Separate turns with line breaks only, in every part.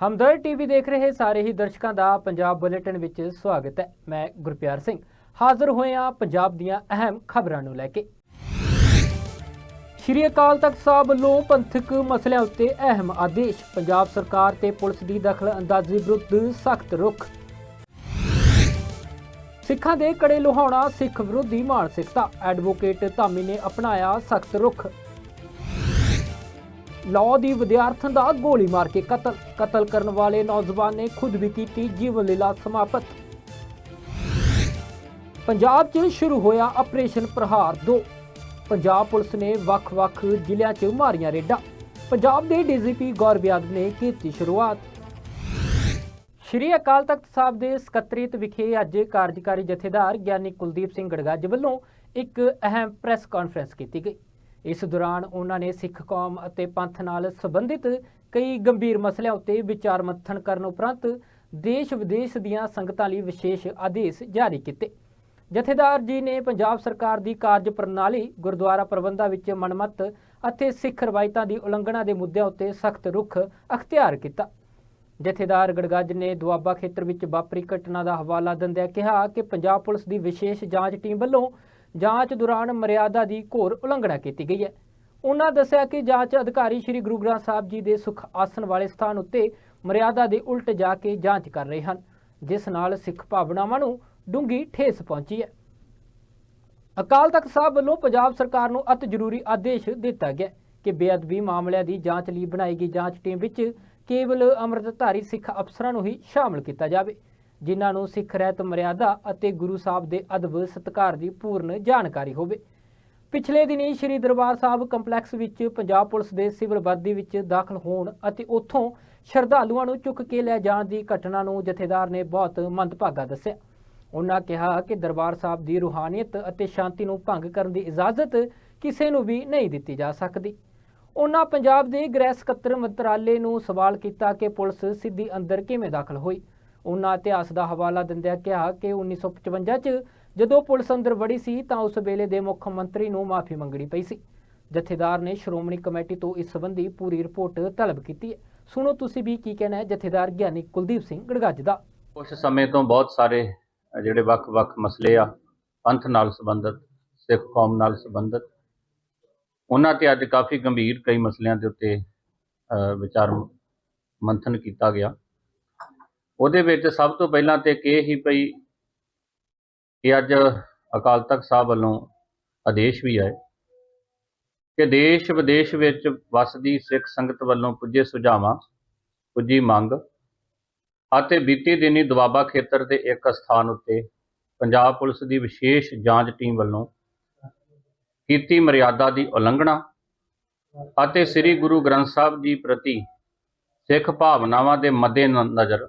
ਹਮਦਰ TV ਦੇਖ ਰਹੇ ਸਾਰੇ ਹੀ ਦਰਸ਼ਕਾਂ ਦਾ ਪੰਜਾਬ ਬੁਲੇਟਿਨ ਵਿੱਚ ਸਵਾਗਤ ਹੈ। ਮੈਂ ਗੁਰਪਿਆਰ ਸਿੰਘ। ਹਾਜ਼ਰ ਹੋਏ ਹਾਂ ਪੰਜਾਬ ਦੀਆਂ ਅਹਿਮ ਖਬਰਾਂ ਨੂੰ ਲੈ ਕੇ। ਸ਼੍ਰੀ ਅਕਾਲ ਤਖਤ ਸਾਹਿਬ ਵੱਲੋਂ ਪੰਥਕ ਮਸਲਿਆਂ ਉੱਤੇ ਅਹਿਮ ਆਦੇਸ਼, ਪੰਜਾਬ ਸਰਕਾਰ ਤੇ ਪੁਲਿਸ ਦੀ ਦਖਲ ਅੰਦਾਜ਼ੀ ਵਿਰੁੱਧ ਸਖਤ ਰੁਖ। ਸਿੱਖਾਂ ਦੇ ਕੜੇ ਲੁਹਾਉਣਾ ਸਿੱਖ ਵਿਰੋਧੀ ਮਾਨਸਿਕਤਾ। ਐਡਵੋਕੇਟ ਧਾਮੀ ਨੇ ਅਪਣਾਇਆ ਸਖਤ ਰੁਖ। ਲਾਅ ਦੀ ਵਿਦਿਆਰਥਣ ਦਾ ਗੋਲੀ ਮਾਰ ਕੇ ਕਤਲ ਕਤਲ ਕਰਨ ਵਾਲੇ ਨੌਜਵਾਨ ਨੇ ਖੁਦ ਵੀ ਕੀਤੀ ਜੀਵਨ ਲੀਲਾ ਸਮਾਪਤ। ਪੰਜਾਬ 'ਚ ਸ਼ੁਰੂ ਹੋਇਆ ਆਪਰੇਸ਼ਨ ਪ੍ਰਹਾਰ 2 ਪੰਜਾਬ ਪੁਲਿਸ ਨੇ ਵੱਖ-ਵੱਖ ਜ਼ਿਲ੍ਹਿਆਂ 'ਚ ਮਾਰੀਆਂ ਰੇਡਾਂ। ਪੰਜਾਬ ਦੇ ਡੀਜੀਪੀ ਗੌਰਵ ਯਾਦਵ ਨੇ ਕੀਤੀ ਸ਼ੁਰੂਆਤ। ਸ਼੍ਰੀ ਅਕਾਲ ਤਖਤ ਸਾਹਿਬ ਦੇ ਸਕੱਤਰੀਤ ਵਿਖੇ ਅੱਜ ਕਾਰਜਕਾਰੀ ਜਥੇਦਾਰ ਗਿਆਨੀ ਕੁਲਦੀਪ ਸਿੰਘ ਗੜਗਾਜ ਵੱਲੋਂ ਇੱਕ ਅਹਿਮ ਪ੍ਰੈਸ ਕਾਨਫਰੰਸ ਕੀਤੀ ਗਈ। ਇਸ ਦੌਰਾਨ ਉਹਨਾਂ ਨੇ ਸਿੱਖ ਕੌਮ ਅਤੇ ਪੰਥ ਨਾਲ ਸੰਬੰਧਿਤ ਕਈ ਗੰਭੀਰ ਮਸਲਿਆਂ ਉੱਤੇ ਵਿਚਾਰ ਮੰਥਨ ਕਰਨ ਉਪਰੰਤ ਦੇਸ਼ ਵਿਦੇਸ਼ ਦੀਆਂ ਸੰਗਤਾਂ ਲਈ ਵਿਸ਼ੇਸ਼ ਆਦੇਸ਼ ਜਾਰੀ ਕੀਤੇ। ਜਥੇਦਾਰ ਜੀ ਨੇ ਪੰਜਾਬ ਸਰਕਾਰ ਦੀ ਕਾਰਜ ਪ੍ਰਣਾਲੀ, ਗੁਰਦੁਆਰਾ ਪ੍ਰਬੰਧਾਂ ਵਿੱਚ ਮਨਮਤ ਅਤੇ ਸਿੱਖ ਰਵਾਇਤਾਂ ਦੀ ਉਲੰਘਣਾ ਦੇ ਮੁੱਦਿਆਂ ਉੱਤੇ ਸਖਤ ਰੁਖ ਅਖਤਿਆਰ ਕੀਤਾ। ਜਥੇਦਾਰ ਗੜਗੱਜ ਨੇ ਦੁਆਬਾ ਖੇਤਰ ਵਿੱਚ ਵਾਪਰੀ ਘਟਨਾ ਦਾ ਹਵਾਲਾ ਦਿੰਦਿਆਂ ਕਿਹਾ ਕਿ ਪੰਜਾਬ ਪੁਲਿਸ ਦੀ ਵਿਸ਼ੇਸ਼ ਜਾਂਚ ਟੀਮ ਵੱਲੋਂ ਜਾਂਚ ਦੌਰਾਨ ਮਰਿਆਦਾ ਦੀ ਘੋਰ ਉਲੰਘਣਾ ਕੀਤੀ ਗਈ ਹੈ। ਉਹਨਾਂ ਦੱਸਿਆ ਕਿ ਜਾਂਚ ਅਧਿਕਾਰੀ ਸ੍ਰੀ ਗੁਰੂ ਗ੍ਰੰਥ ਸਾਹਿਬ ਜੀ ਦੇ ਸੁਖ ਆਸਣ ਵਾਲੇ ਸਥਾਨ ਉੱਤੇ ਮਰਿਆਦਾ ਦੇ ਉਲਟ ਜਾ ਕੇ ਜਾਂਚ ਕਰ ਰਹੇ ਹਨ, ਜਿਸ ਨਾਲ ਸਿੱਖ ਭਾਵਨਾਵਾਂ ਨੂੰ ਡੂੰਗੀ ਠੇਸ ਪਹੁੰਚੀ ਹੈ। ਅਕਾਲ ਤਖਤ ਸਾਹਿਬ ਵੱਲੋਂ ਪੰਜਾਬ ਸਰਕਾਰ ਨੂੰ ਅਤ ਜ਼ਰੂਰੀ ਆਦੇਸ਼ ਦਿੱਤਾ ਗਿਆ ਕਿ ਬੇਅਦਬੀ ਮਾਮਲਿਆਂ ਦੀ ਜਾਂਚ ਲਈ ਬਣਾਈ ਗਈ ਜਾਂਚ ਟੀਮ ਵਿੱਚ ਕੇਵਲ ਅੰਮ੍ਰਿਤਧਾਰੀ ਸਿੱਖ ਅਫਸਰਾਂ ਨੂੰ ਹੀ ਸ਼ਾਮਲ ਕੀਤਾ ਜਾਵੇ। ਜਿਨ੍ਹਾਂ ਨੂੰ ਸਿੱਖ ਰਹਿਤ ਮਰਿਆਦਾ ਅਤੇ ਗੁਰੂ ਸਾਹਿਬ ਦੇ ਅਦਬ ਸਤਕਾਰ ਦੀ ਪੂਰਨ ਜਾਣਕਾਰੀ ਹੋਵੇ। ਪਿਛਲੇ ਦਿਨੀ ਸ਼੍ਰੀ ਦਰਬਾਰ ਸਾਹਿਬ ਕੰਪਲੈਕਸ ਵਿੱਚ ਪੰਜਾਬ ਪੁਲਿਸ ਦੇ ਸਿਵਲ ਵਰਦੀ ਵਿੱਚ ਦਾਖਲ ਹੋਣ ਅਤੇ ਉੱਥੋਂ ਸ਼ਰਧਾਲੂਆਂ ਨੂੰ ਚੁੱਕ ਕੇ ਲੈ ਜਾਣ ਦੀ ਘਟਨਾ ਨੂੰ ਜਥੇਦਾਰ ਨੇ ਬਹੁਤ ਮੰਦਭਾਗਾ ਦੱਸਿਆ। ਉਹਨਾਂ ਕਿਹਾ ਕਿ ਦਰਬਾਰ ਸਾਹਿਬ ਦੀ ਰੂਹਾਨੀਅਤ ਅਤੇ ਸ਼ਾਂਤੀ ਨੂੰ ਭੰਗ ਕਰਨ ਦੀ ਇਜਾਜ਼ਤ ਕਿਸੇ ਨੂੰ ਵੀ ਨਹੀਂ ਦਿੱਤੀ ਜਾ ਸਕਦੀ। ਉਹਨਾਂ ਪੰਜਾਬ ਦੇ ਗ੍ਰਹਿ ਸਕੱਤਰ ਮੰਤਰਾਲੇ ਨੂੰ ਸਵਾਲ ਕੀਤਾ ਕਿ ਪੁਲਿਸ ਸਿੱਧੀ ਅੰਦਰ ਕਿਵੇਂ ਦਾਖਲ ਹੋਈ। ਉਹਨਾਂ ਇਤਿਹਾਸ ਦਾ ਹਵਾਲਾ ਦਿੰਦਿਆਂ ਕਿਹਾ ਕਿ 1955 ਚ ਜਦੋਂ ਪੁਲਿਸ ਅੰਦਰ ਵੜੀ ਸੀ ਤਾਂ ਉਸ ਵੇਲੇ ਦੇ ਮੁੱਖ ਮੰਤਰੀ ਨੂੰ ਮਾਫੀ ਮੰਗਣੀ ਪਈ ਸੀ। ਜਥੇਦਾਰ ਨੇ ਸ਼੍ਰੋਮਣੀ ਕਮੇਟੀ ਤੋਂ ਇਸ ਸੰਬੰਧੀ ਪੂਰੀ ਰਿਪੋਰਟ ਤਲਬ ਕੀਤੀ ਹੈ। ਸੁਣੋ ਤੁਸੀਂ ਵੀ ਕੀ ਕਹਿਣਾ ਹੈ ਜਥੇਦਾਰ ਗਿਆਨੀ ਕੁਲਦੀਪ ਸਿੰਘ ਗੜਗੱਜ ਦਾ।
ਕੁਝ ਸਮੇਂ ਤੋਂ ਬਹੁਤ ਸਾਰੇ ਜਿਹੜੇ ਵੱਖ-ਵੱਖ ਮਸਲੇ ਆ ਪੰਥ ਨਾਲ ਸੰਬੰਧਿਤ ਸਿੱਖ ਕੌਮ ਨਾਲ ਸੰਬੰਧਿਤ ਉਹਨਾਂ ਤੇ ਅੱਜ ਕਾਫੀ ਗੰਭੀਰ ਕਈ ਮਸਲਿਆਂ ਦੇ ਉੱਤੇ ਅ, ਵਿਚਾਰ ਮੰਥਨ ਕੀਤਾ ਗਿਆ। ਉਹਦੇ ਵਿੱਚ ਸਭ ਤੋਂ ਪਹਿਲਾਂ ਤੇ ਕਿ ਇਹ ਹੀ ਪਈ ਕਿ ਅੱਜ ਅਕਾਲ ਤਖਤ ਸਾਹਿਬ ਵੱਲੋਂ ਆਦੇਸ਼ ਵੀ ਆਏ ਕਿ ਦੇਸ਼ ਵਿਦੇਸ਼ ਵਿੱਚ ਵਸਦੀ ਸਿੱਖ ਸੰਗਤ ਵੱਲੋਂ ਪੁੱਜੇ ਸੁਝਾਵਾਂ, ਪੁੱਜੀ ਮੰਗ ਅਤੇ ਬੀਤੀ ਦਿਨੀ ਦੁਆਬਾ ਖੇਤਰ ਦੇ ਇੱਕ ਸਥਾਨ ਉੱਤੇ ਪੰਜਾਬ ਪੁਲਿਸ ਦੀ ਵਿਸ਼ੇਸ਼ ਜਾਂਚ ਟੀਮ ਵੱਲੋਂ ਕੀਤੀ ਮਰਿਆਦਾ ਦੀ ਉਲੰਘਣਾ ਅਤੇ ਸ੍ਰੀ ਗੁਰੂ ਗ੍ਰੰਥ ਸਾਹਿਬ ਜੀ ਪ੍ਰਤੀ ਸਿੱਖ ਭਾਵਨਾਵਾਂ ਦੇ ਮੱਦੇ ਨਜ਼ਰ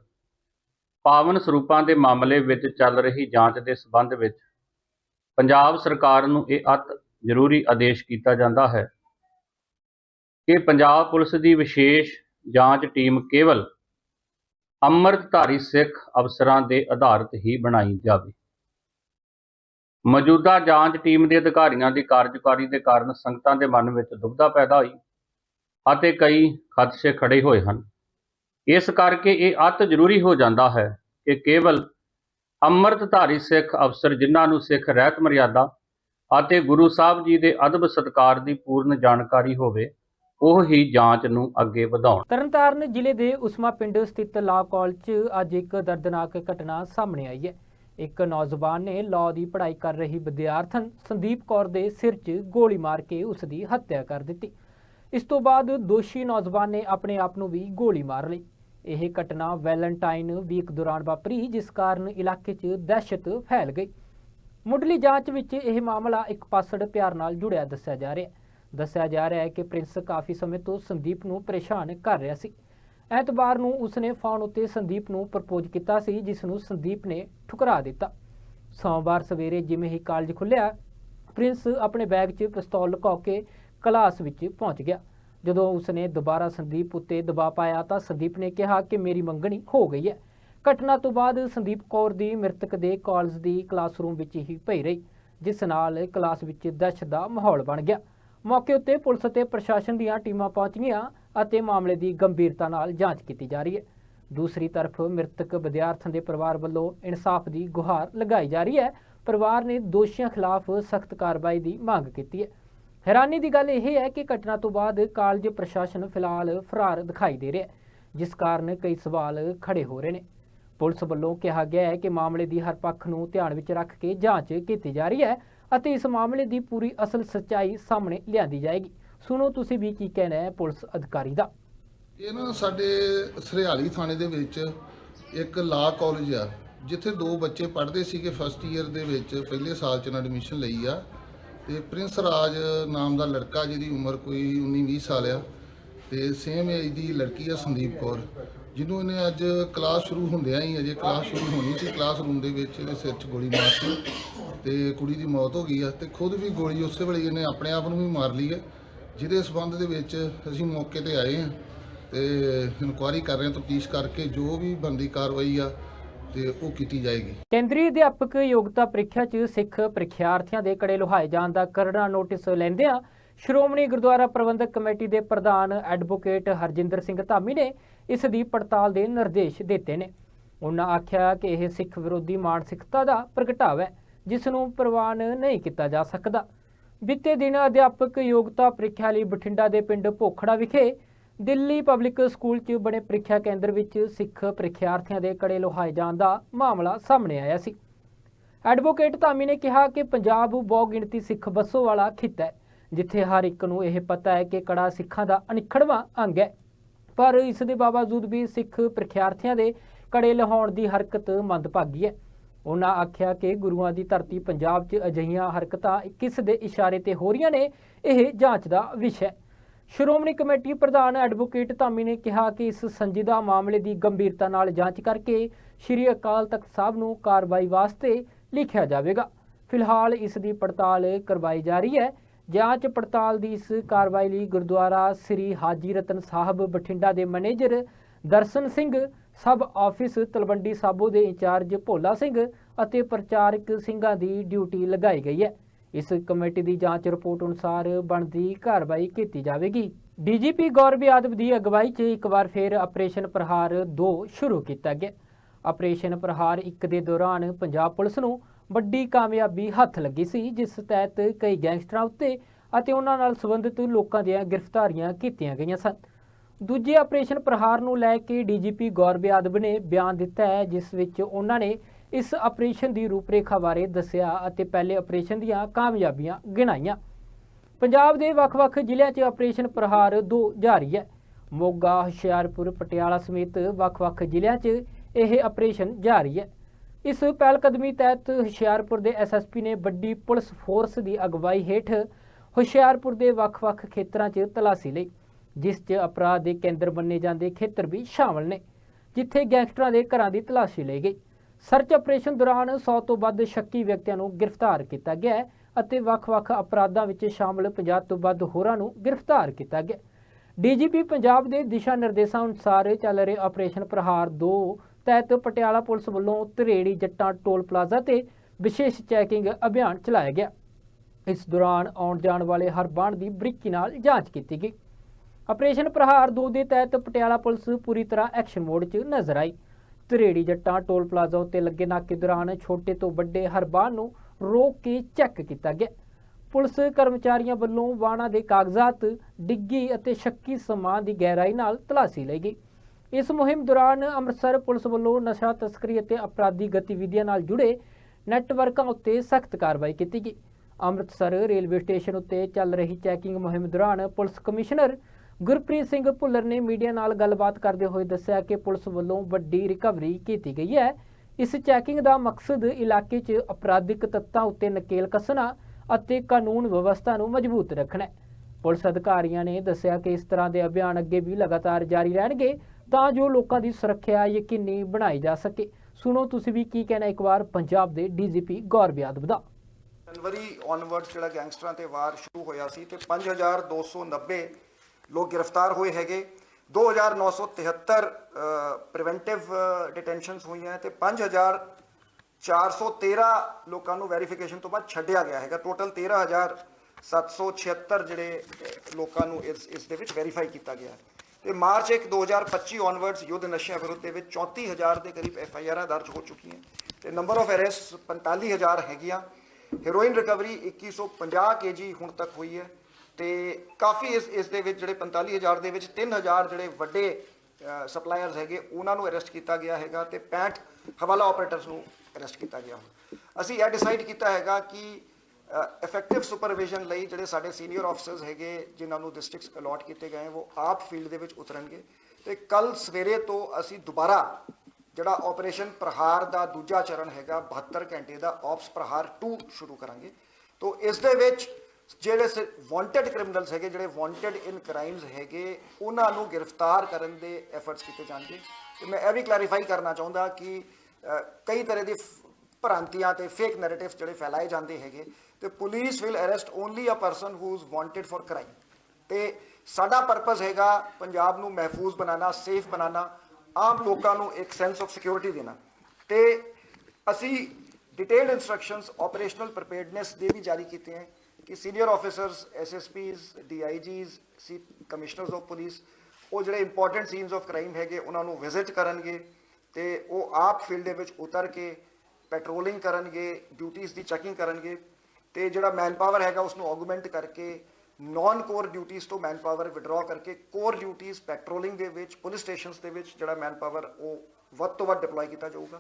ਪਾਵਨ ਸਰੂਪਾਂ ਦੇ ਮਾਮਲੇ ਵਿੱਚ ਚੱਲ ਰਹੀ ਜਾਂਚ ਦੇ ਸਬੰਧ ਵਿੱਚ ਪੰਜਾਬ ਸਰਕਾਰ ਨੂੰ ਇਹ ਅਤ ਜ਼ਰੂਰੀ ਆਦੇਸ਼ ਕੀਤਾ ਜਾਂਦਾ ਹੈ। ਕਿ ਪੰਜਾਬ ਪੁਲਿਸ ਦੀ ਵਿਸ਼ੇਸ਼ ਜਾਂਚ ਟੀਮ ਕੇਵਲ ਅੰਮ੍ਰਿਤਧਾਰੀ ਸਿੱਖ ਅਫਸਰਾਂ ਦੇ ਆਧਾਰਿਤ ਹੀ ਬਣਾਈ ਜਾਵੇ। ਮੌਜੂਦਾ ਜਾਂਚ ਟੀਮ ਦੇ ਅਧਿਕਾਰੀਆਂ ਦੀ ਕਾਰਜਕਾਰੀ ਦੇ ਕਾਰਨ ਸੰਗਤਾਂ ਦੇ ਮਨ ਵਿੱਚ ਦੁਬਧਾ ਪੈਦਾ ਹੋਈ ਅਤੇ ਕਈ ਖਦਸ਼ੇ ਖੜੇ ਹੋਏ ਹਨ। ਇਸ ਕਰਕੇ ਇਹ ਅਤ ਜ਼ਰੂਰੀ ਹੋ ਜਾਂਦਾ ਹੈ ਕਿ ਕੇਵਲ ਅੰਮ੍ਰਿਤਧਾਰੀ ਸਿੱਖ ਅਫਸਰ ਜਿਨ੍ਹਾਂ ਨੂੰ ਸਿੱਖ ਰਹਿਤ ਮਰਿਆਦਾ ਅਤੇ ਗੁਰੂ ਸਾਹਿਬ ਜੀ ਦੇ ਅਦਬ ਸਤਕਾਰ ਦੀ ਪੂਰਨ ਜਾਣਕਾਰੀ ਹੋਵੇ, ਉਹ ਹੀ ਜਾਂਚ ਨੂੰ ਅੱਗੇ ਵਧਾਉਣ।
ਤਰਨਤਾਰਨ ਜ਼ਿਲ੍ਹੇ ਦੇ ਉਸਮਾ ਪਿੰਡ ਸਥਿਤ ਲਾਅ ਕਾਲਜ 'ਚ ਅੱਜ ਇੱਕ ਦਰਦਨਾਕ ਘਟਨਾ ਸਾਹਮਣੇ ਆਈ ਹੈ। ਇੱਕ ਨੌਜਵਾਨ ਨੇ ਲਾਅ ਦੀ ਪੜ੍ਹਾਈ ਕਰ ਰਹੀ ਵਿਦਿਆਰਥਣ ਸੰਦੀਪ ਕੌਰ ਦੇ ਸਿਰ 'ਚ ਗੋਲੀ ਮਾਰ ਕੇ ਉਸ ਦੀ ਹੱਤਿਆ ਕਰ ਦਿੱਤੀ। ਇਸ ਤੋਂ ਬਾਅਦ ਦੋਸ਼ੀ ਨੌਜਵਾਨ ਨੇ ਆਪਣੇ ਆਪ ਨੂੰ ਵੀ ਗੋਲੀ ਮਾਰ ਲਈ। ਇਹ ਘਟਨਾ ਵੈਲੈਂਟਾਈਨ ਵੀਕ ਦੌਰਾਨ ਵਾਪਰੀ, ਜਿਸ ਕਾਰਨ ਇਲਾਕੇ 'ਚ ਦਹਿਸ਼ਤ ਫੈਲ ਗਈ। ਮੁੱਢਲੀ ਜਾਂਚ ਵਿੱਚ ਇਹ ਮਾਮਲਾ ਇੱਕ ਪਾਸੜ ਪਿਆਰ ਨਾਲ ਜੁੜਿਆ, ਦੱਸਿਆ ਜਾ ਰਿਹਾ ਹੈ। ਦੱਸਿਆ ਜਾ ਰਿਹਾ ਹੈ ਕਿ ਪ੍ਰਿੰਸ ਕਾਫੀ ਸਮੇਂ ਤੋਂ ਸੰਦੀਪ ਨੂੰ ਪਰੇਸ਼ਾਨ ਕਰ ਰਿਹਾ ਸੀ। ਐਤਵਾਰ ਨੂੰ ਉਸਨੇ ਫੋਨ ਉੱਤੇ ਸੰਦੀਪ ਨੂੰ ਪ੍ਰਪੋਜ਼ ਕੀਤਾ ਸੀ, ਜਿਸ ਨੂੰ ਸੰਦੀਪ ਨੇ ਠੁਕਰਾ ਦਿੱਤਾ। ਸੋਮਵਾਰ ਸਵੇਰੇ ਜਿਵੇਂ ਹੀ ਕਾਲਜ ਖੁੱਲਿਆ ਪ੍ਰਿੰਸ ਆਪਣੇ ਬੈਗ 'ਚ ਪਿਸਤੌਲ ਲੁਕਾ ਕੇ ਕਲਾਸ ਵਿੱਚ ਪਹੁੰਚ ਗਿਆ। ਜਦੋਂ ਉਸਨੇ ਦੁਬਾਰਾ ਸੰਦੀਪ ਉੱਤੇ ਦਬਾਅ ਪਾਇਆ ਤਾਂ ਸੰਦੀਪ ਨੇ ਕਿਹਾ ਕਿ ਮੇਰੀ ਮੰਗਣੀ ਹੋ ਗਈ ਹੈ। ਘਟਨਾ ਤੋਂ ਬਾਅਦ ਸੰਦੀਪ ਕੌਰ ਦੀ ਮ੍ਰਿਤਕ ਦੇ ਕਾਲਜ ਦੀ ਕਲਾਸਰੂਮ ਵਿੱਚ ਹੀ ਪਈ ਰਹੀ, ਜਿਸ ਨਾਲ ਕਲਾਸ ਵਿੱਚ ਦਹਿਸ਼ਤ ਦਾ ਮਾਹੌਲ ਬਣ ਗਿਆ। ਮੌਕੇ ਉੱਤੇ ਪੁਲਿਸ ਅਤੇ ਪ੍ਰਸ਼ਾਸਨ ਦੀਆਂ ਟੀਮਾਂ ਪਹੁੰਚ ਗਈਆਂ ਅਤੇ ਮਾਮਲੇ ਦੀ ਗੰਭੀਰਤਾ ਨਾਲ ਜਾਂਚ ਕੀਤੀ ਜਾ ਰਹੀ ਹੈ। ਦੂਸਰੀ ਤਰਫ ਮ੍ਰਿਤਕ ਵਿਦਿਆਰਥਣ ਦੇ ਪਰਿਵਾਰ ਵੱਲੋਂ ਇਨਸਾਫ ਦੀ ਗੁਹਾਰ ਲਗਾਈ ਜਾ ਰਹੀ ਹੈ। ਪਰਿਵਾਰ ਨੇ ਦੋਸ਼ੀਆਂ ਖਿਲਾਫ ਸਖਤ ਕਾਰਵਾਈ ਦੀ ਮੰਗ ਕੀਤੀ ਹੈ। ਹੈਰਾਨੀ ਦੀ ਗੱਲ ਇਹ ਹੈ ਕਿ ਘਟਨਾ ਤੋਂ ਬਾਅਦ ਕਾਲਜ ਪ੍ਰਸ਼ਾਸਨ ਫਿਲਹਾਲ ਫਰਾਰ ਦਿਖਾਈ ਦੇ ਰਿਹਾ ਹੈ, ਜਿਸ ਕਾਰਨ ਕਈ ਸਵਾਲ ਖੜੇ ਹੋ ਰਹੇ ਨੇ। ਪੁਲਿਸ ਵੱਲੋਂ ਕਿਹਾ ਗਿਆ ਹੈ ਕਿ ਮਾਮਲੇ ਦੀ ਹਰ ਪੱਖ ਨੂੰ ਧਿਆਨ ਵਿੱਚ ਰੱਖ ਕੇ ਜਾਂਚ ਕੀਤੀ ਜਾ ਰਹੀ ਹੈ ਅਤੇ ਇਸ ਮਾਮਲੇ ਦੀ ਪੂਰੀ ਅਸਲ ਸੱਚਾਈ ਸਾਹਮਣੇ ਲਿਆਂਦੀ ਜਾਏਗੀ। ਸੁਣੋ ਤੁਸੀਂ ਵੀ ਕੀ ਕਹਿਣਾ ਹੈ ਪੁਲਿਸ ਅਧਿਕਾਰੀ ਦਾ।
ਇਹ ਨਾ ਸਾਡੇ ਸਰਿਆਲੀ ਥਾਣੇ ਦੇ ਵਿੱਚ ਇੱਕ ਲਾ ਕਾਲਜ ਆ, ਜਿੱਥੇ ਦੋ ਬੱਚੇ ਪੜ੍ਹਦੇ ਸੀਗੇ ਫਸਟ ਈਅਰ ਦੇ ਵਿੱਚ, ਪਹਿਲੇ ਸਾਲ ਚ ਇਹਨਾਂ ਐਡਮਿਸ਼ਨ ਲਈ ਆ। ਤੇ ਪ੍ਰਿੰਸ ਰਾਜ ਨਾਮ ਦਾ ਲੜਕਾ ਜਿਹਦੀ ਉਮਰ ਕੋਈ 19-20 ਸਾਲ ਆ ਤੇ ਸੇਮ ਏਜ ਦੀ ਲੜਕੀ ਆ ਸੰਦੀਪ ਕੌਰ, ਜਿਹਨੂੰ ਇਹਨੇ ਅੱਜ ਕਲਾਸ ਸ਼ੁਰੂ ਹੁੰਦਿਆਂ ਹੀ, ਅਜੇ ਕਲਾਸ ਸ਼ੁਰੂ ਹੋਣੀ ਸੀ ਕਲਾਸ ਰੂਮ ਦੇ ਵਿੱਚ, ਇਹਦੇ ਸਿਰ 'ਚ ਗੋਲੀ ਮਾਰਤੀ ਤੇ ਕੁੜੀ ਦੀ ਮੌਤ ਹੋ ਗਈ ਆ ਤੇ ਖੁਦ ਵੀ ਗੋਲੀ ਉਸੇ ਵੇਲੇ ਇਹਨੇ ਆਪਣੇ ਆਪ ਨੂੰ ਵੀ ਮਾਰ ਲਈ ਹੈ ਜਿਹਦੇ ਸਬੰਧ ਦੇ ਵਿੱਚ ਅਸੀਂ ਮੌਕੇ ਤੇ ਆਏ ਹਾਂ ਤੇ ਇਨਕੁਆਇਰੀ ਕਰ ਰਹੇ ਹਾਂ ਤਫਤੀਸ਼ ਕਰਕੇ ਜੋ ਵੀ ਬੰਦੀ ਕਾਰਵਾਈ ਆ ਤੇ ਉਹ ਕੀਤੀ ਜਾਏਗੀ।
ਕੇਂਦਰੀ ਅਧਿਆਪਕ ਯੋਗਤਾ ਪ੍ਰੀਖਿਆ 'ਚ ਸਿੱਖ ਪ੍ਰੀਖਿਆਰਥੀਆਂ ਦੇ ਕੜੇ ਲੁਹਾਏ ਜਾਣ ਦਾ ਕਰੜਾ ਨੋਟਿਸ ਲੈਂਦਿਆਂ ਸ਼੍ਰੋਮਣੀ ਗੁਰਦੁਆਰਾ ਪ੍ਰਬੰਧਕ ਕਮੇਟੀ ਦੇ ਪ੍ਰਧਾਨ ਐਡਵੋਕੇਟ ਹਰਜਿੰਦਰ ਸਿੰਘ ਧਾਮੀ ਨੇ ਇਸ ਦੀ ਪੜਤਾਲ ਦੇ ਨਿਰਦੇਸ਼ ਦਿੱਤੇ ਨੇ। ਉਹਨਾਂ ਆਖਿਆ ਕਿ ਇਹ ਸਿੱਖ ਵਿਰੋਧੀ ਮਾਨਸਿਕਤਾ ਦਾ ਪ੍ਰਗਟਾਵਾ ਹੈ, ਜਿਸ ਨੂੰ ਪ੍ਰਵਾਨ ਨਹੀਂ ਕੀਤਾ ਜਾ ਸਕਦਾ। ਬੀਤੇ ਦਿਨ ਅਧਿਆਪਕ ਯੋਗਤਾ ਪ੍ਰੀਖਿਆ ਲਈ ਬਠਿੰਡਾ ਦੇ ਪਿੰਡ ਭੋਖੜਾ ਵਿਖੇ ਦਿੱਲੀ ਪਬਲਿਕ ਸਕੂਲ 'ਚ ਬਣੇ ਪ੍ਰੀਖਿਆ ਕੇਂਦਰ ਵਿੱਚ ਸਿੱਖ ਪ੍ਰੀਖਿਆਰਥੀਆਂ ਦੇ ਕੜੇ ਲੁਹਾਏ ਜਾਣ ਦਾ ਮਾਮਲਾ ਸਾਹਮਣੇ ਆਇਆ ਸੀ। ਐਡਵੋਕੇਟ ਧਾਮੀ ਨੇ ਕਿਹਾ ਕਿ ਪੰਜਾਬ ਬਹੁ ਗਿਣਤੀ ਸਿੱਖ ਬੱਸੋ ਵਾਲਾ ਖਿੱਤਾ ਹੈ, ਜਿੱਥੇ ਹਰ ਇੱਕ ਨੂੰ ਇਹ ਪਤਾ ਹੈ ਕਿ ਕੜਾ ਸਿੱਖਾਂ ਦਾ ਅਨਿਖੜਵਾਂ ਅੰਗ ਹੈ। ਪਰ ਇਸ ਦੇ ਬਾਵਜੂਦ ਵੀ ਸਿੱਖ ਪ੍ਰੀਖਿਆਰਥੀਆਂ ਦੇ ਕੜੇ ਲਹਾਉਣ ਦੀ ਹਰਕਤ ਮੰਦਭਾਗੀ ਹੈ। ਉਹਨਾਂ ਆਖਿਆ ਕਿ ਗੁਰੂਆਂ ਦੀ ਧਰਤੀ ਪੰਜਾਬ 'ਚ ਅਜਿਹੀਆਂ ਹਰਕਤਾਂ ਕਿਸ ਦੇ ਇਸ਼ਾਰੇ ਤੇ ਹੋ ਰਹੀਆਂ ਨੇ, ਇਹ ਜਾਂਚ ਦਾ ਵਿਸ਼ਾ ਹੈ। ਸ਼੍ਰੋਮਣੀ ਕਮੇਟੀ ਪ੍ਰਧਾਨ ਐਡਵੋਕੇਟ ਧਾਮੀ ਨੇ ਕਿਹਾ ਕਿ ਇਸ ਸੰਜੀਦਾ ਮਾਮਲੇ ਦੀ ਗੰਭੀਰਤਾ ਨਾਲ ਜਾਂਚ ਕਰਕੇ ਸ੍ਰੀ ਅਕਾਲ ਤਖਤ ਸਾਹਿਬ ਨੂੰ ਕਾਰਵਾਈ ਵਾਸਤੇ ਲਿਖਿਆ ਜਾਵੇਗਾ। ਫਿਲਹਾਲ ਇਸ ਦੀ ਪੜਤਾਲ ਕਰਵਾਈ ਜਾ ਰਹੀ ਹੈ। ਜਾਂਚ ਪੜਤਾਲ ਦੀ ਇਸ ਕਾਰਵਾਈ ਲਈ ਗੁਰਦੁਆਰਾ ਸ੍ਰੀ ਹਾਜੀ ਰਤਨ ਸਾਹਿਬ ਬਠਿੰਡਾ ਦੇ manager Darshan Singh, sub office Talwandi Sabo ਦੇ ਇੰਚਾਰਜ ਭੋਲਾ ਸਿੰਘ ਅਤੇ ਪ੍ਰਚਾਰਕ ਸਿੰਘਾਂ ਦੀ ਡਿਊਟੀ ਲਗਾਈ ਗਈ ਹੈ। ਇਸ ਕਮੇਟੀ ਦੀ ਜਾਂਚ ਰਿਪੋਰਟ ਅਨੁਸਾਰ ਬਣਦੀ ਕਾਰਵਾਈ ਕੀਤੀ ਜਾਵੇਗੀ। ਡੀਜੀਪੀ ਗੌਰਵ ਯਾਦਵ ਦੀ ਅਗਵਾਈ 'ਚ ਇੱਕ ਵਾਰ ਫਿਰ ਆਪਰੇਸ਼ਨ ਪ੍ਰਹਾਰ 2 ਸ਼ੁਰੂ ਕੀਤਾ ਗਿਆ। ਆਪਰੇਸ਼ਨ ਪ੍ਰਹਾਰ 1 ਦੇ ਦੌਰਾਨ ਪੰਜਾਬ ਪੁਲਿਸ ਨੂੰ ਵੱਡੀ ਕਾਮਯਾਬੀ ਹੱਥ ਲੱਗੀ ਸੀ, ਜਿਸ ਤਹਿਤ ਕਈ ਗੈਂਗਸਟਰਾਂ ਉੱਤੇ ਅਤੇ ਉਹਨਾਂ ਨਾਲ ਸੰਬੰਧਿਤ ਲੋਕਾਂ ਦੀਆਂ ਗ੍ਰਿਫਤਾਰੀਆਂ ਕੀਤੀਆਂ ਗਈਆਂ ਸਨ। ਦੂਜੇ ਆਪਰੇਸ਼ਨ ਪ੍ਰਹਾਰ ਨੂੰ ਲੈ ਕੇ ਡੀਜੀਪੀ ਗੌਰਵ ਯਾਦਵ ਨੇ ਬਿਆਨ ਦਿੱਤਾ ਹੈ, ਜਿਸ ਵਿੱਚ ਉਹਨਾਂ ਨੇ ਇਸ ਆਪਰੇਸ਼ਨ ਦੀ ਰੂਪਰੇਖਾ ਬਾਰੇ ਦੱਸਿਆ ਅਤੇ ਪਹਿਲੇ ਆਪਰੇਸ਼ਨ ਦੀਆਂ ਕਾਮਯਾਬੀਆਂ ਗਿਣਾਈਆਂ। ਪੰਜਾਬ ਦੇ ਵੱਖ-ਵੱਖ ਜ਼ਿਲ੍ਹਿਆਂ 'ਚ ਆਪਰੇਸ਼ਨ ਪ੍ਰਹਾਰ 2 ਜਾਰੀ ਹੈ। ਮੋਗਾ, ਹੁਸ਼ਿਆਰਪੁਰ, ਪਟਿਆਲਾ ਸਮੇਤ ਵੱਖ-ਵੱਖ ਜ਼ਿਲ੍ਹਿਆਂ 'ਚ ਇਹ ਆਪਰੇਸ਼ਨ ਜਾਰੀ ਹੈ। ਇਸ ਪਹਿਲਕਦਮੀ ਤਹਿਤ ਹੁਸ਼ਿਆਰਪੁਰ ਦੇ ਐਸਐਸਪੀ ਨੇ ਵੱਡੀ ਪੁਲਿਸ ਫੋਰਸ ਦੀ ਅਗਵਾਈ ਹੇਠ ਹੁਸ਼ਿਆਰਪੁਰ ਦੇ ਵੱਖ-ਵੱਖ ਖੇਤਰਾਂ 'ਚ ਤਲਾਸ਼ੀ ਲਈ, ਜਿਸ 'ਚ ਅਪਰਾਧ ਦੇ ਕੇਂਦਰ ਬੰਨੇ ਜਾਂਦੇ ਖੇਤਰ ਵੀ ਸ਼ਾਮਲ ਨੇ, ਜਿੱਥੇ ਗੈਂਗਸਟਰਾਂ ਦੇ ਘਰਾਂ ਦੀ ਤਲਾਸ਼ੀ ਲਈ ਗਈ ਸਰਚ ਆਪਰੇਸ਼ਨ ਦੌਰਾਨ 100 ਤੋਂ ਵੱਧ ਸ਼ੱਕੀ ਵਿਅਕਤੀਆਂ ਨੂੰ ਗ੍ਰਿਫਤਾਰ ਕੀਤਾ ਗਿਆ ਹੈ ਅਤੇ ਵੱਖ-ਵੱਖ ਅਪਰਾਧਾਂ ਵਿੱਚ ਸ਼ਾਮਲ 50 ਤੋਂ ਵੱਧ ਹੋਰਾਂ ਨੂੰ ਗ੍ਰਿਫਤਾਰ ਕੀਤਾ ਗਿਆ ਡੀਜੀਪੀ ਪੰਜਾਬ ਦੇ ਦਿਸ਼ਾ ਨਿਰਦੇਸ਼ਾਂ ਅਨੁਸਾਰ ਚੱਲ ਰਹੇ ਆਪਰੇਸ਼ਨ ਪ੍ਰਹਾਰ 2 ਤਹਿਤ ਪਟਿਆਲਾ ਪੁਲਿਸ ਵੱਲੋਂ ਧਰੇੜੀ ਜੱਟਾਂ ਟੋਲ ਪਲਾਜ਼ਾ ਤੇ ਵਿਸ਼ੇਸ਼ ਚੈਕਿੰਗ ਅਭਿਆਨ ਚਲਾਇਆ ਗਿਆ। ਇਸ ਦੌਰਾਨ ਆਉਣ ਜਾਣ ਵਾਲੇ ਹਰ ਬਾਣ ਦੀ ਬਰੀਕੀ ਨਾਲ ਜਾਂਚ ਕੀਤੀ ਗਈ। ਆਪਰੇਸ਼ਨ ਪ੍ਰਹਾਰ 2 ਦੇ ਤਹਿਤ ਪਟਿਆਲਾ ਪੁਲਿਸ ਪੂਰੀ ਤਰ੍ਹਾਂ ਐਕਸ਼ਨ ਮੋਡ 'ਚ ਨਜ਼ਰ ਆਈ। ਧਰੇੜੀ ਜੱਟਾਂ ਟੋਲ ਪਲਾਜ਼ਾ ਉੱਤੇ ਲੱਗੇ ਨਾਕੇ ਦੌਰਾਨ ਛੋਟੇ ਤੋਂ ਵੱਡੇ ਹਰ ਬਾਣ ਨੂੰ ਰੋਕ ਕੇ ਚੈੱਕ ਕੀਤਾ ਗਿਆ। ਪੁਲਿਸ ਕਰਮਚਾਰੀਆਂ ਵੱਲੋਂ ਵਾਹਨਾਂ ਦੇ ਕਾਗਜ਼ਾਤ, ਡਿੱਗੀ ਅਤੇ ਸ਼ੱਕੀ ਸਮਾਨ ਦੀ ਗਹਿਰਾਈ ਨਾਲ ਤਲਾਸ਼ੀ ਲਈ ਗਈ। ਇਸ ਮੁਹਿੰਮ ਦੌਰਾਨ ਅੰਮ੍ਰਿਤਸਰ ਪੁਲਿਸ ਵੱਲੋਂ ਨਸ਼ਾ ਤਸਕਰੀ ਅਤੇ ਅਪਰਾਧੀ ਗਤੀਵਿਧੀਆਂ ਨਾਲ ਜੁੜੇ ਨੈਟਵਰਕਾਂ ਉੱਤੇ ਸਖਤ ਕਾਰਵਾਈ ਕੀਤੀ ਗਈ। ਅੰਮ੍ਰਿਤਸਰ ਰੇਲਵੇ ਸਟੇਸ਼ਨ ਉੱਤੇ ਚੱਲ ਰਹੀ ਚੈਕਿੰਗ ਮੁਹਿੰਮ ਦੌਰਾਨ ਪੁਲਿਸ ਕਮਿਸ਼ਨਰ ਗੁਰਪ੍ਰੀਤ ਸਿੰਘ ਭੁੱਲਰ ਨੇ ਮੀਡੀਆ ਨਾਲ ਗੱਲਬਾਤ ਕਰਦੇ ਹੋਏ ਦੱਸਿਆ ਕਿ ਪੁਲਿਸ ਵੱਲੋਂ ਵੱਡੀ ਰਿਕਵਰੀ ਕੀਤੀ ਗਈ ਹੈ। ਇਸ ਚੈਕਿੰਗ ਦਾ ਮਕਸਦ ਇਲਾਕੇ 'ਚ ਅਪਰਾਧਿਕ ਤੱਤਾਂ ਉੱਤੇ ਨਕੇਲ ਕੱਸਣਾ ਅਤੇ ਕਾਨੂੰਨ ਵਿਵਸਥਾ ਨੂੰ ਮਜ਼ਬੂਤ ਰੱਖਣਾ ਹੈ। ਪੁਲਿਸ ਅਧਿਕਾਰੀਆਂ ਨੇ ਦੱਸਿਆ ਕਿ ਇਸ ਤਰ੍ਹਾਂ ਦੇ ਅਭਿਆਨ ਅੱਗੇ ਵੀ ਲਗਾਤਾਰ ਜਾਰੀ ਰਹਿਣਗੇ ਤਾਂ ਜੋ ਲੋਕਾਂ ਦੀ ਸੁਰੱਖਿਆ ਯਕੀਨੀ ਬਣਾਈ ਜਾ ਸਕੇ। ਸੁਣੋ ਤੁਸੀਂ ਵੀ ਕੀ ਕਹਿਣਾ ਇੱਕ ਵਾਰ ਪੰਜਾਬ ਦੇ ਡੀਜੀਪੀ ਗੌਰਵ ਯਾਦਵ ਦਾ।
ਜਨਵਰੀ ਔਨਵਰਡ ਜਿਹੜਾ ਗੈਂਗਸਟਰਾਂ ਤੇ ਵਾਰ ਸ਼ੁਰੂ ਹੋਇਆ ਸੀ ਤੇ 5290 ਲੋਕ ਗ੍ਰਿਫਤਾਰ ਹੋਏ ਹੈਗੇ 2973 ਪ੍ਰੀਵੈਂਟਿਵ ਡਿਟੈਂਸ਼ਨਸ ਹੋਈਆਂ ਤੇ 5413 ਲੋਕਾਂ ਨੂੰ ਵੈਰੀਫਿਕੇਸ਼ਨ ਤੋਂ ਬਾਅਦ ਛੱਡਿਆ ਗਿਆ ਹੈਗਾ ਟੋਟਲ 13776 ਜਿਹੜੇ ਲੋਕਾਂ ਨੂੰ ਇਸ ਇਸ ਦੇ ਵਿੱਚ ਵੈਰੀਫਾਈ ਕੀਤਾ ਗਿਆ ਤੇ ਮਾਰਚ 1 2025 ਔਨਵਰਡਸ ਯੁੱਧ ਨਸ਼ਿਆਂ ਵਿਰੁੱਧ ਦੇ ਵਿੱਚ 34000 ਦੇ ਕਰੀਬ ਐਫ ਆਈ ਆਰਾਂ ਦਰਜ ਹੋ ਚੁੱਕੀਆਂ ਤੇ ਨੰਬਰ ਆਫ ਅਰੈਸਟ 45000 ਹੈਗੀਆਂ ਹੈਰੋਇਨ ਰਿਕਵਰੀ 2150 ਕੇਜੀ ਹੁਣ ਤੱਕ ਹੋਈ ਹੈ ਤੇ ਕਾਫੀ ਇਸ ਇਸ ਦੇ ਵਿੱਚ ਜਿਹੜੇ 45000 ਦੇ ਵਿੱਚ 3000 ਜਿਹੜੇ ਵੱਡੇ ਸਪਲਾਇਰਸ ਹੈਗੇ, ਉਹਨਾਂ ਨੂੰ ਅਰੈਸਟ ਕੀਤਾ ਗਿਆ ਹੈਗਾ ਤੇ 65 ਹਵਾਲਾ ਆਪਰੇਟਰਸ ਨੂੰ ਅਰੈਸਟ ਕੀਤਾ ਗਿਆ ਅਸੀਂ ਇਹ ਡਿਸਾਈਡ ਕੀਤਾ ਹੈਗਾ ਕਿ ਇਫੈਕਟਿਵ ਸੁਪਰਵਿਜ਼ਨ ਲਈ ਜਿਹੜੇ ਸਾਡੇ ਸੀਨੀਅਰ ਆਫੀਸਰਸ ਹੈਗੇ, ਜਿਨ੍ਹਾਂ ਨੂੰ ਡਿਸਟ੍ਰਿਕਟਸ ਅਲਾਟ ਕੀਤੇ ਗਏ, ਉਹ ਆਪ ਫੀਲਡ ਦੇ ਵਿੱਚ ਉਤਰਨਗੇ। ਤੇ ਕੱਲ ਸਵੇਰੇ ਤੋਂ ਅਸੀਂ ਦੁਬਾਰਾ ਜਿਹੜਾ ਆਪਰੇਸ਼ਨ ਪ੍ਰਹਾਰ ਦਾ ਦੂਜਾ ਚਰਨ ਹੈਗਾ 72 ਘੰਟੇ ਦਾ ਆਪਸ ਪ੍ਰਹਾਰ 2 ਸ਼ੁਰੂ ਕਰਾਂਗੇ। ਤੋਂ ਇਸ ਦੇ ਵਿੱਚ ਜਿਹੜੇ ਵਾਂਟਡ ਕ੍ਰਿਮੀਨਲਸ ਹੈਗੇ, ਜਿਹੜੇ ਵਾਂਟਡ ਇਨ ਕ੍ਰਾਈਮਸ ਹੈਗੇ, ਉਹਨਾਂ ਨੂੰ ਗ੍ਰਿਫਤਾਰ ਕਰਨ ਦੇ ਐਫਰਟਸ ਕੀਤੇ ਜਾਣਗੇ। ਤੇ ਮੈਂ ਇਹ ਵੀ ਕਲੈਰੀਫਾਈ ਕਰਨਾ ਚਾਹੁੰਦਾ ਕਿ ਕਈ ਤਰ੍ਹਾਂ ਦੀ ਫ- ਭ੍ਰਾਂਤੀਆਂ ਤੇ ਫੇਕ ਨੈਰੇਟਿਵਸ ਜਿਹੜੇ ਫੈਲਾਏ ਜਾਂਦੇ ਹੈਗੇ। ਤੇ police will arrest only a person who is wanted for crime ਤੇ ਸਾਡਾ ਪਰਪਸ ਹੈਗਾ ਪੰਜਾਬ ਨੂੰ ਮਹਿਫੂਜ਼ ਬਣਾਉਣਾ ਸੇਫ ਬਣਾਉਣਾ, ਆਮ ਲੋਕਾਂ ਨੂੰ ਇੱਕ ਸੈਂਸ ਆਫ ਸਿਕਿਉਰਿਟੀ ਦੇਣਾ। ਤੇ ਅਸੀਂ ਡਿਟੇਲਡ ਇਨਸਟਰਕਸ਼ਨਸ ਆਪਰੇਸ਼ਨਲ ਪ੍ਰੀਪੇਅਰਡਨੈਸ ਦੇ ਵੀ ਜਾਰੀ ਕੀਤੇ ਹਨ ਕਿ senior officers SSPs DIGs C commissioners of police, ਉਹ ਜਿਹੜੇ ਇੰਪੋਰਟੈਂਟ ਸੀਨਸ ਆਫ ਕ੍ਰਾਈਮ ਹੈਗੇ, ਉਹਨਾਂ ਨੂੰ ਵਿਜ਼ਿਟ ਕਰਨਗੇ ਤੇ ਉਹ ਆਪ ਫੀਲਡ ਦੇ ਵਿੱਚ ਉਤਰ ਕੇ ਪੈਟਰੋਲਿੰਗ ਕਰਨਗੇ ਡਿਊਟੀਆਂ ਦੀ ਚੈਕਿੰਗ ਕਰਨਗੇ ਤੇ ਜਿਹੜਾ ਮੈਨ ਪਾਵਰ ਹੈਗਾ ਉਸ ਨੂੰ ਆਗੂਮੈਂਟ ਕਰਕੇ ਨਾਨ ਕੋਰ ਡਿਊਟੀਆਂ ਤੋਂ ਮੈਨ ਪਾਵਰ ਵਿਡਰਾ ਕਰਕੇ ਕੋਰ ਡਿਊਟੀਆਂ ਪੈਟਰੋਲਿੰਗ ਦੇ ਵਿੱਚ, ਪੁਲਿਸ ਸਟੇਸ਼ਨਸ ਦੇ ਵਿੱਚ ਜਿਹੜਾ ਮੈਨ ਪਾਵਰ ਉਹ ਵੱਧ ਤੋਂ ਵੱਧ ਡਿਪਲੋਏ ਕੀਤਾ ਜਾਊਗਾ।